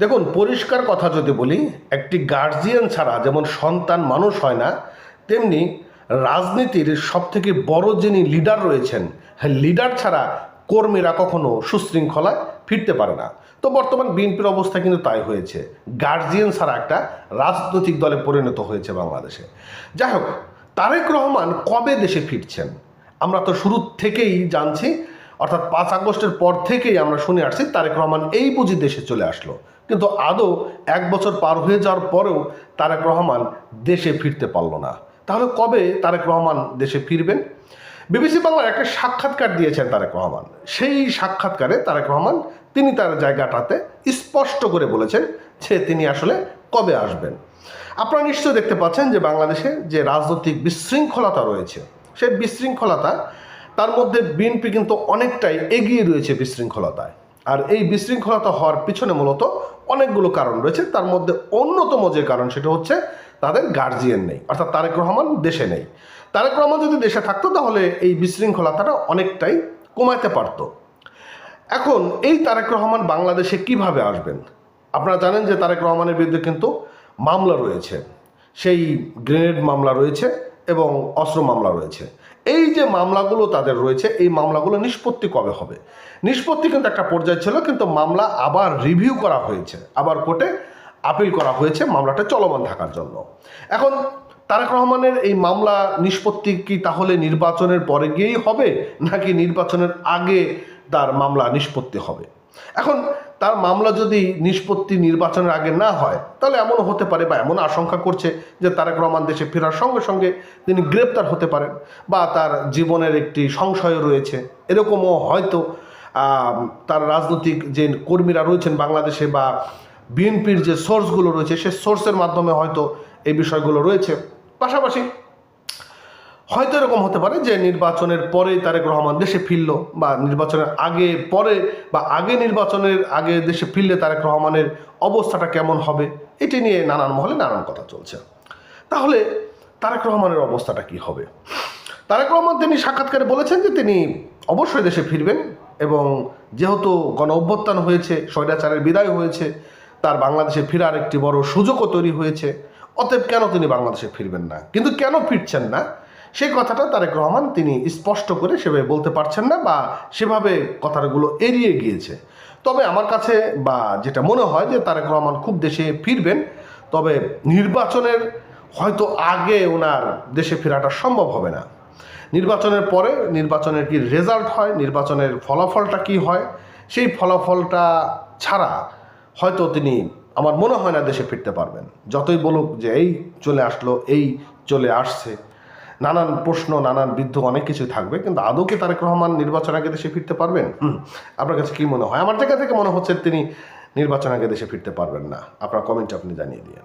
দেখুন, পরিষ্কার কথা যদি বলি, একটি গার্জিয়ান ছাড়া যেমন সন্তান মানুষ হয় না, তেমনি রাজনীতির সবথেকে বড় যিনি লিডার রয়েছেন হ্যাঁ লিডার ছাড়া কর্মীরা কখনো সুশৃঙ্খলায় ফিরতে পারে না। তো বর্তমান বিএনপির অবস্থা কিন্তু তাই হয়েছে। গার্জিয়ান ছাড়া একটা রাজনৈতিক দলে পরিণত হয়েছে বাংলাদেশে। যাই হোক, তারেক রহমান কবে দেশে ফিরছেন? আমরা তো শুরু থেকেই জানছি, অর্থাৎ পাঁচ আগস্টের পর থেকেই আমরা শুনে আসছি, তারেক রহমান এই বুঝি দেশে চলে আসলো। কিন্তু আদৌ এক বছর পার হয়ে যাওয়ার পরেও তারেক রহমান দেশে ফিরতে পারল না। তাহলে কবে তারেক রহমান দেশে ফিরবেন? বিবিসি বাংলার একটা সাক্ষাৎকার দিয়েছেন তারেক রহমান। সেই সাক্ষাৎকারে তারেক রহমান তিনি তার জায়গাটাতে স্পষ্ট করে বলেছেন যে তিনি আসলে কবে আসবেন। আপনারা নিশ্চয়ই দেখতে পাচ্ছেন যে বাংলাদেশে যে রাজনৈতিক বিশৃঙ্খলতা রয়েছে, সেই বিশৃঙ্খলতা, তার মধ্যে বিএনপি কিন্তু অনেকটাই এগিয়ে রয়েছে বিশৃঙ্খলতায়। আর এই বিশৃঙ্খলতা হওয়ার পিছনে মূলত অনেকগুলো কারণ রয়েছে। তার মধ্যে অন্যতম যে কারণ সেটা হচ্ছে তাদের গার্জিয়ান নেই, অর্থাৎ তারেক রহমান দেশে নেই। তারেক রহমান যদি দেশে থাকতো তাহলে এই বিশৃঙ্খলতাটা অনেকটাই কমাতে পারতো। এখন এই তারেক রহমান বাংলাদেশে কীভাবে আসবেন? আপনারা জানেন যে তারেক রহমানের বিরুদ্ধে কিন্তু মামলা রয়েছে। সেই গ্রেনেড মামলা রয়েছে এবং অস্ত্র মামলা রয়েছে। এই যে মামলাগুলো তাদের রয়েছে, এই মামলাগুলো নিষ্পত্তি কবে হবে? নিষ্পত্তি কিন্তু একটা পর্যায়ে ছিল, কিন্তু মামলা আবার রিভিউ করা হয়েছে। আবার কোর্টে আপিল করা হয়েছে, মামলাটা চলমান থাকার জন্য। এখন তারেক রহমানের এই মামলা নিষ্পত্তি কি তাহলে নির্বাচনের পরে গিয়েই হবে, নাকি নির্বাচনের আগে তার মামলা নিষ্পত্তি হবে? এখন তার মামলা যদি নিষ্পত্তি নির্বাচনের আগে না হয়, তাহলে এমনও হতে পারে বা এমন আশঙ্কা করছে যে তারেক রহমান দেশে ফেরার সঙ্গে সঙ্গে তিনি গ্রেপ্তার হতে পারেন বা তার জীবনের একটি সংশয় রয়েছে। এরকমও হয়তো তার রাজনৈতিক যে কর্মীরা রয়েছেন বাংলাদেশে বা বিএনপির যে সোর্সগুলো রয়েছে, সে সোর্সের মাধ্যমে হয়তো এই বিষয়গুলো রয়েছে। পাশাপাশি হয়তো এরকম হতে পারে যে নির্বাচনের পরে তারেক রহমান দেশে ফিরল বা নির্বাচনের আগে পরে বা আগে নির্বাচনের আগে দেশে ফিরলে তারেক রহমানের অবস্থাটা কেমন হবে, এটি নিয়ে নানান মহলে নানান কথা চলছে। তাহলে তারেক রহমানের অবস্থাটা কি হবে? তারেক রহমান তিনি সাক্ষাৎকারে বলেছেন যে তিনি অবশ্যই দেশে ফিরবেন এবং যেহেতু গণ অভ্যুত্থান হয়েছে, স্বৈরাচারের বিদায় হয়েছে, তার বাংলাদেশে ফেরার একটি বড় সুযোগও তৈরি হয়েছে, অতএব কেন তিনি বাংলাদেশে ফিরবেন না? কিন্তু কেন ফিরছেন না? সেই কথাটা তারেক রহমান তিনি স্পষ্ট করে সেভাবে বলতে পারছেন না বা সেভাবে কথাগুলো এড়িয়ে গিয়েছে। তবে আমার কাছে বা যেটা মনে হয় যে তারেক রহমান খুব দেশে ফিরবেন, তবে নির্বাচনের হয়তো আগে ওনার দেশে ফেরাটা সম্ভব হবে না। নির্বাচনের পরে নির্বাচনের কি রেজাল্ট হয়, নির্বাচনের ফলাফলটা কি হয়, সেই ফলাফলটা ছাড়া হয়তো তিনি, আমার মনে হয় না দেশে ফিরতে পারবেন। যতই বলুক যে এই চলে আসলো, এই চলে আসছে। নানান প্রশ্ন, নানান বৃদ্ধ অনেক কিছু থাকবে, কিন্তু আদৌ কি তারেক রহমান নির্বাচন আগে দেশে ফিরতে পারবেন? আপনার কাছে কী মনে হয়? আমার জায়গা থেকে মনে হচ্ছে তিনি নির্বাচন আগে দেশে ফিরতে পারবেন না। আপনার কমেন্ট আপনি জানিয়ে দিন